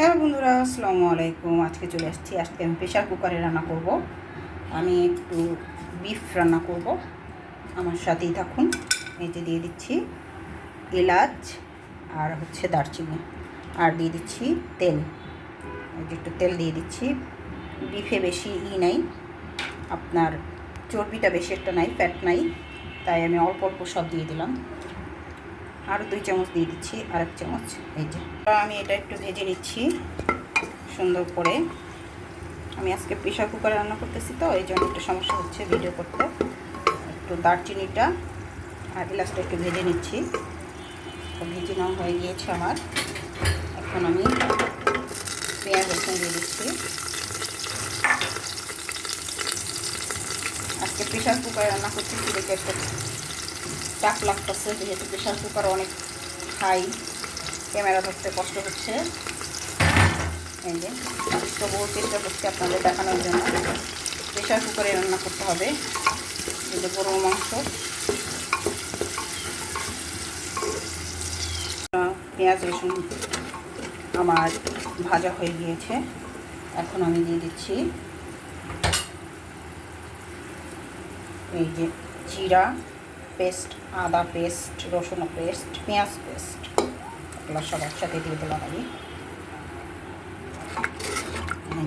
হ্যাঁ বন্ধুরা, আসসালামু আলাইকুম। আজকে চলে আসছি, আজকে আমি প্রেশার কুকারে রান্না করব। আমি একটু বিফ রান্না করব। আমার সাথেই থাকুন। এই যে দিয়ে দিচ্ছি এলাচ আর হচ্ছে দারচিনি। আর দিয়ে দিচ্ছি তেল। এই যে একটু তেল দিয়ে দিচ্ছি। বিফে বেশি ই নাই। আপনার চর্বিটা বেশি একটা নাই ফ্যাট নাই। তাই আমি অল্প অল্প সব দিয়ে দিলাম। আরও দুই চামচ দিয়ে দিচ্ছি আর এক চামচ, এই যে। আমি এটা একটু ভেজে নিচ্ছি সুন্দর করে। আমি আজকে প্রেশার কুকারে রান্না করতেছি তো, এই জন্য একটু সমস্যা হচ্ছে ভিডিও করতে। একটু দারচিনিটা আর এলাচটা একটু ভেজে নিচ্ছি। ভেজে নেওয়া হয়ে গিয়েছে আমার। এখন আমি পেঁয়াজ রসুন দিয়ে দিচ্ছি। আজকে প্রেশার কুকারে রান্না করতেছি দেখে একটা চাপ লাগতেছে, যেহেতু প্রেশার কুকার অনেক হাই ক্যামেরা ধরতে কষ্ট হচ্ছে। এই তবুও চেষ্টা করছি আপনাদের দেখানোর জন্য। প্রেশার কুকারে রান্না করতে হবে, এই যে গরুর মাংস। পেঁয়াজ, রসুন আমার ভাজা হয়ে গিয়েছে। এখন আমি দিয়ে দিচ্ছি এই যে জিরা পেস্ট, আদা পেস্ট, রসুন পেস্ট, পেঁয়াজ পেস্ট। এগুলো সব একসাথে দিয়ে দিলাম আমি।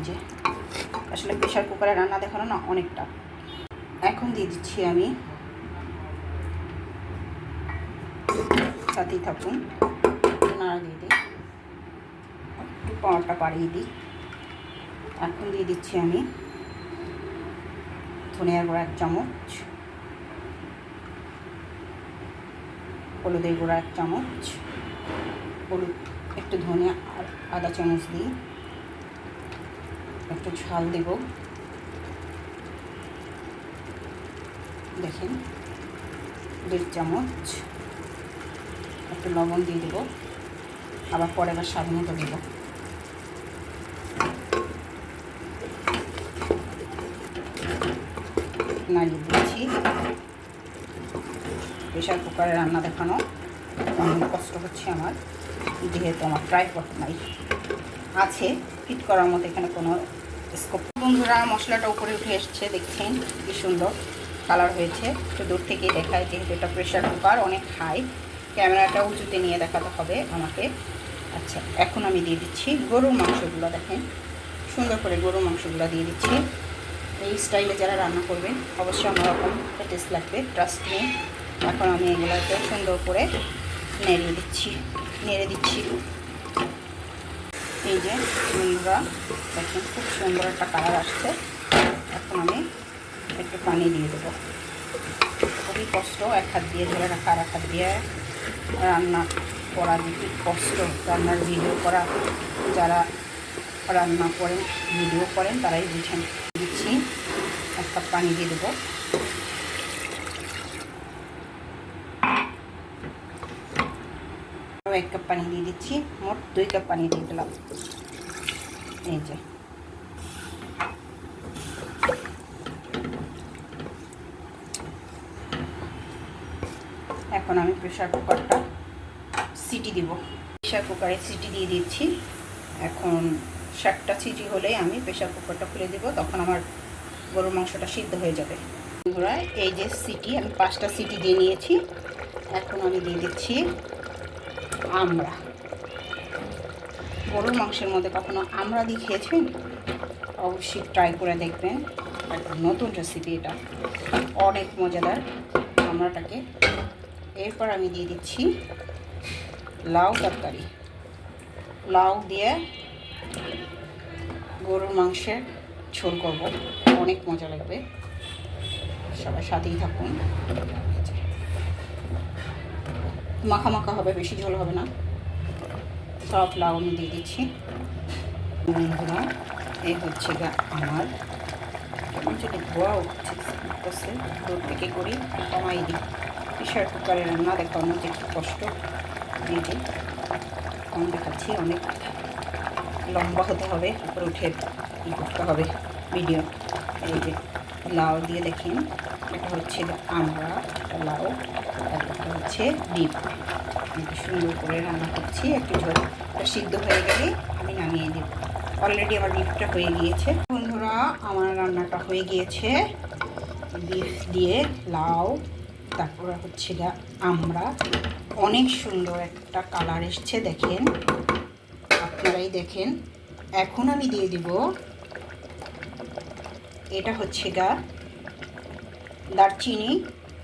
যে, আসলে প্রেশার কুকারে রান্না দেখানো না অনেকটা। এখন দিয়ে দিচ্ছি আমি। সাথেই থাকুন। নাড়া দিয়ে দিই। একটু পাওয়াটা বাড়িয়ে দিই। এখন দিয়ে দিচ্ছি আমি ধনিয়া গুঁড়া এক চামচ। হলুদের গুঁড়া এক চামচ, হলুদ, একটু আর আদা চামচ দিই একটু ঝাল দেব। দেখেন, দেড় চামচ একটু লবণ দিয়ে দেবো, আবার পরে আবার স্বাদ মতো দেবো। নাড়িয়ে দিচ্ছি। প্রেশার কুকারে রান্না দেখানো। অনেক কষ্ট হচ্ছে আমার, যেহেতু আমার ট্রাইপট নাই। আছে ফিট করার মতো এখানে কোনো স্কোপ বন্ধুরা, মশলাটা উপরে উঠে এসছে, দেখছেন কি সুন্দর কালার হয়েছে। একটু দূর থেকেই দেখায়, যেহেতু এটা প্রেশার কুকার অনেক হাই ক্যামেরাটা উঁচুতে নিয়ে দেখাতে হবে আমাকে। আচ্ছা এখন আমি দিয়ে দিচ্ছি গরুর মাংসগুলো, দেখেন। সুন্দর করে গরুর মাংসগুলো দিয়ে দিচ্ছি। এই স্টাইলে যারা রান্না করবেন, অবশ্যই অন্যরকম টেস্ট লাগবে ট্রাস্ট নিয়ে এখন আমি এগুলোকে সুন্দর করে নেড়ে দিচ্ছি নেড়ে দিচ্ছি। এই যে বন্ধুরা দেখেন খুব সুন্দর একটা কালার আসছে। এখন আমি একটু পানি দিয়ে দেবো। খুবই কষ্ট, এক হাত দিয়ে ধরে রাখা আর এক হাত দিয়ে রান্না করা যে কষ্ট। রান্নার ভিডিও করা, যারা রান্না করেন, ভিডিও করেন, তারাই বুঝেন। দিচ্ছি এক কাপ পানি দিয়ে দেবো। আরও এক কাপ পানি দিয়ে দিচ্ছি। মোট দুই কাপ পানি দিয়ে দিলাম। এই যে। এখন আমি প্রেশার কুকারটা সিটি দিব। প্রেশার কুকারে সিটি দিয়ে দিচ্ছি। এখন ষাটটা সিটি হলেই আমি প্রেশার কুকারটা খুলে দিব। তখন আমার গরুর মাংসটা সিদ্ধ হয়ে যাবে। এই যে সিটি, আমি পাঁচটা সিটি দিয়ে নিয়েছি। এখন আমি দিয়ে দিচ্ছি আমরা। গরুর মাংসের মধ্যে কখনো আমরা দিয়ে খেয়েছেন? অবশ্যই ট্রাই করে দেখবেন। একটা নতুন রেসিপি এটা। অনেক মজাদার। আমরাটাকে এরপর আমি দিয়ে দিচ্ছি লাউ তরকারি। লাউ দিয়ে গরুর মাংসের ঝোল করব। অনেক মজা লাগবে। সবাই সাথেই থাকুন। মাখা মাখা হবে, বেশি ঝোল হবে না। সব লাউ আমি দিয়ে দিচ্ছি। বন্ধুরা, এই হচ্ছে গা আমার। কেমন যদি ধোয়া উঠছে দূর থেকে করি কমাই দিই। প্রেশার কুকারে রান্না দেখানো যে একটু কষ্ট। যে কম দেখাচ্ছি অনেক লম্বা হতে হবে, উপরে উঠে ই করতে হবে ভিডিও। এই যে, লাউ দিয়ে দেখেন এটা হচ্ছে আমরা লাউ হচ্ছে ডিপ সুন্দর করে রান্না করছি, একটু ঝোল। সিদ্ধ হয়ে গেলে আমি নামিয়ে দেব অলরেডি আমার বিফটা হয়ে গিয়েছে। বন্ধুরা, আমার রান্নাটা হয়ে গিয়েছে। বিফ দিয়ে লাউ, তারপরে হচ্ছে আমরা। অনেক সুন্দর একটা কালার এসছে, দেখেন। আপনারাই দেখেন। এখন আমি দিয়ে দিব। এটা হচ্ছে গা দারচিনি।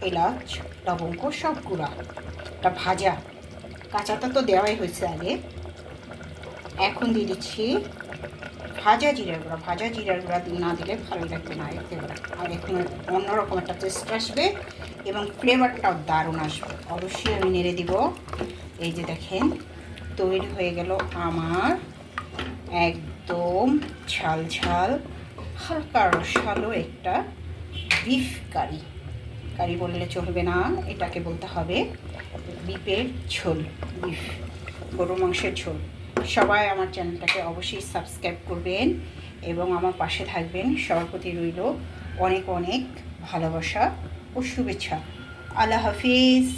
এলাচ, লবঙ্গ, সব গুঁড়া। এটা ভাজা। কাঁচাটা তো দেওয়াই হয়েছে আগে। এখন দিয়ে দিচ্ছি ভাজা জিরার গুঁড়া। ভাজা জিরার গুঁড়া দিয়ে না দিলে ভালো লাগবে না এতে আর এখন অন্যরকম একটা টেস্ট আসবে এবং ফ্লেভারটাও দারুণ আসবে। অবশ্যই আমি নেড়ে দিব। এই যে দেখেন, তৈরি হয়ে গেল আমার একদম ঝাল ঝাল হালকা রসালো একটা বিফ কারি কারি বললে চলবে না, এটাকে বলতে হবে বিপের ঝোল, বিফ, গরু মাংসের ঝোল। সবাই আমার চ্যানেলটাকে অবশ্যই সাবস্ক্রাইব করবেন এবং আমার পাশে থাকবেন সভাপতি রইল অনেক অনেক ভালোবাসা ও শুভেচ্ছা। আল্লাহ হাফিজ।